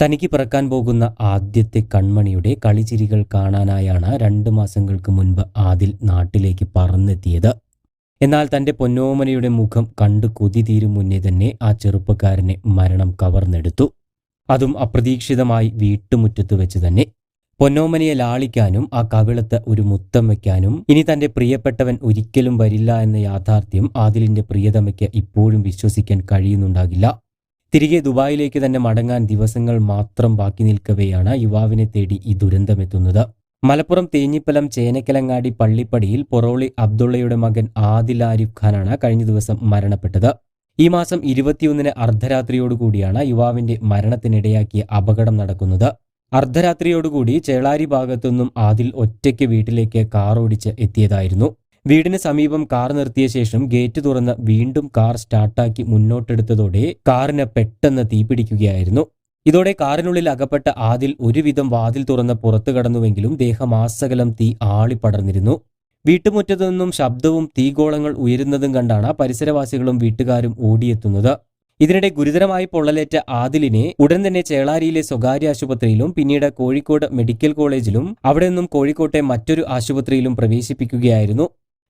തനിക്ക് പിറക്കാൻ പോകുന്ന ആദ്യത്തെ കൺമണിയുടെ കളിചിരികൾ കാണാനായാണ് രണ്ട് മാസങ്ങൾക്ക് മുൻപ് ആദിൽ നാട്ടിലേക്ക് പറന്നെത്തിയത്. എന്നാൽ തന്റെ പൊന്നോമനയുടെ മുഖം കണ്ടു കൊതി തീരും മുന്നേ തന്നെ ആ ചെറുപ്പക്കാരനെ മരണം കവർന്നെടുത്തു. അതും അപ്രതീക്ഷിതമായി വീട്ടുമുറ്റത്ത് വെച്ച് തന്നെ. പൊന്നോമനയെ ലാളിക്കാനും ആ കവിളത്ത് ഒരു മുത്തം വയ്ക്കാനും ഇനി തന്റെ പ്രിയപ്പെട്ടവൻ ഒരിക്കലും വരില്ല എന്ന യാഥാർത്ഥ്യം ആദിലിന്റെ പ്രിയതമയ്ക്ക് ഇപ്പോഴും വിശ്വസിക്കാൻ കഴിയുന്നുണ്ടാകില്ല. തിരികെ ദുബായിലേക്ക് തന്നെ മടങ്ങാൻ ദിവസങ്ങൾ മാത്രം ബാക്കി നിൽക്കവെയാണ് യുവാവിനെ തേടി ഈ ദുരന്തമെത്തുന്നത്. മലപ്പുറം തേഞ്ഞിപ്പലം ചേനക്കലങ്ങാടി പള്ളിപ്പടിയിൽ പൊറോളി അബ്ദുള്ളയുടെ മകൻ ആദിൽ ആരിഫ് ഖാനാണ് കഴിഞ്ഞ ദിവസം മരണപ്പെട്ടത്. ഈ മാസം ഇരുപത്തിയൊന്നിന് അർദ്ധരാത്രിയോടുകൂടിയാണ് യുവാവിന്റെ മരണത്തിനിടയാക്കിയ അപകടം നടക്കുന്നത്. അർദ്ധരാത്രിയോടുകൂടി ചേളാരി ഭാഗത്തുനിന്നും ആദിൽ ഒറ്റയ്ക്ക് വീട്ടിലേക്ക് കാറോടിച്ച് എത്തിയതായിരുന്നു. വീടിന് സമീപം കാർ നിർത്തിയ ശേഷം ഗേറ്റ് തുറന്ന് വീണ്ടും കാർ സ്റ്റാർട്ടാക്കി മുന്നോട്ടെടുത്തതോടെ കാറിന് പെട്ടെന്ന് തീപിടിക്കുകയായിരുന്നു ഇതോടെ കാറിനുള്ളിൽ അകപ്പെട്ട ആദിൽ ഒരുവിധം വാതിൽ തുറന്ന് പുറത്തു കടന്നുവെങ്കിലും ദേഹമാസകലം തീ ആളിപ്പടർന്നിരുന്നു വീട്ടുമുറ്റത്തു നിന്നും ശബ്ദവും തീഗോളങ്ങൾ ഉയരുന്നതും കണ്ടാണ് പരിസരവാസികളും വീട്ടുകാരും ഓടിയെത്തുന്നത്. ഇതിനിടെ ഗുരുതരമായി പൊള്ളലേറ്റ ആദിലിനെ ഉടൻ തന്നെ ചേളാരിയിലെ സ്വകാര്യ ആശുപത്രിയിലും പിന്നീട് കോഴിക്കോട് മെഡിക്കൽ കോളേജിലും അവിടെ നിന്നും കോഴിക്കോട്ടെ മറ്റൊരു ആശുപത്രിയിലും പ്രവേശിപ്പിക്കുകയായിരുന്നു.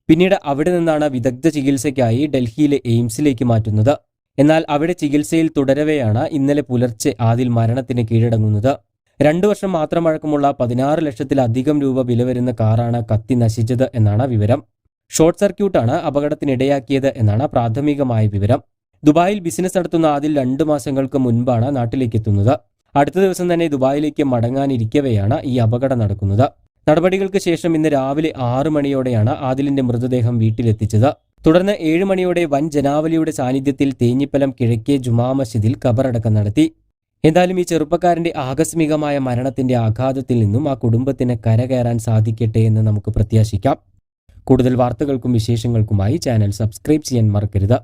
പിന്നീട് അവിടെ നിന്നാണ് വിദഗ്ധ ചികിത്സയ്ക്കായി ഡൽഹിയിലെ എയിംസിലേക്ക് മാറ്റുന്നത്. എന്നാൽ അവിടെ ചികിത്സയിൽ തുടരവെയാണ് ഇന്നലെ പുലർച്ചെ ആദിൽ മരണത്തിന് കീഴടങ്ങുന്നത്. രണ്ടു വർഷം മാത്രം പഴക്കമുള്ള പതിനാറ് ലക്ഷത്തിലധികം രൂപ വില വരുന്ന കാറാണ് കത്തി നശിച്ചത് എന്നാണ് വിവരം. ഷോർട്ട് സർക്യൂട്ടാണ് അപകടത്തിനിടയാക്കിയത് എന്നാണ് പ്രാഥമികമായ വിവരം. ദുബായിൽ ബിസിനസ് നടത്തുന്ന ആദിൽ രണ്ടു മാസങ്ങൾക്ക് മുൻപാണ് നാട്ടിലേക്ക് എത്തുന്നത്. അടുത്ത ദിവസം തന്നെ ദുബായിലേക്ക് മടങ്ങാനിരിക്കവെയാണ് ഈ അപകടം നടക്കുന്നത്. നടപടികൾക്ക് ശേഷം ഇന്ന് രാവിലെ ആറു മണിയോടെയാണ് ആദിലിന്റെ മൃതദേഹം വീട്ടിലെത്തിച്ചത്. തുടർന്ന് ഏഴ് മണിയോടെ വൻ ജനാവലിയുടെ സാന്നിധ്യത്തിൽ തേഞ്ഞിപ്പലം കിഴക്കേ ജുമാ മസ്ജിദിൽ കബറടക്കം നടത്തി. എന്തായാലും ഈ ചെറുപ്പക്കാരന്റെ ആകസ്മികമായ മരണത്തിന്റെ ആഘാതത്തിൽ നിന്നും ആ കുടുംബത്തിന് കരകയറാൻ സാധിക്കട്ടെ എന്ന് നമുക്ക് പ്രത്യാശിക്കാം. കൂടുതൽ വാർത്തകൾക്കും വിശേഷങ്ങൾക്കുമായി ചാനൽ സബ്സ്ക്രൈബ് ചെയ്യാൻ മറക്കരുത്.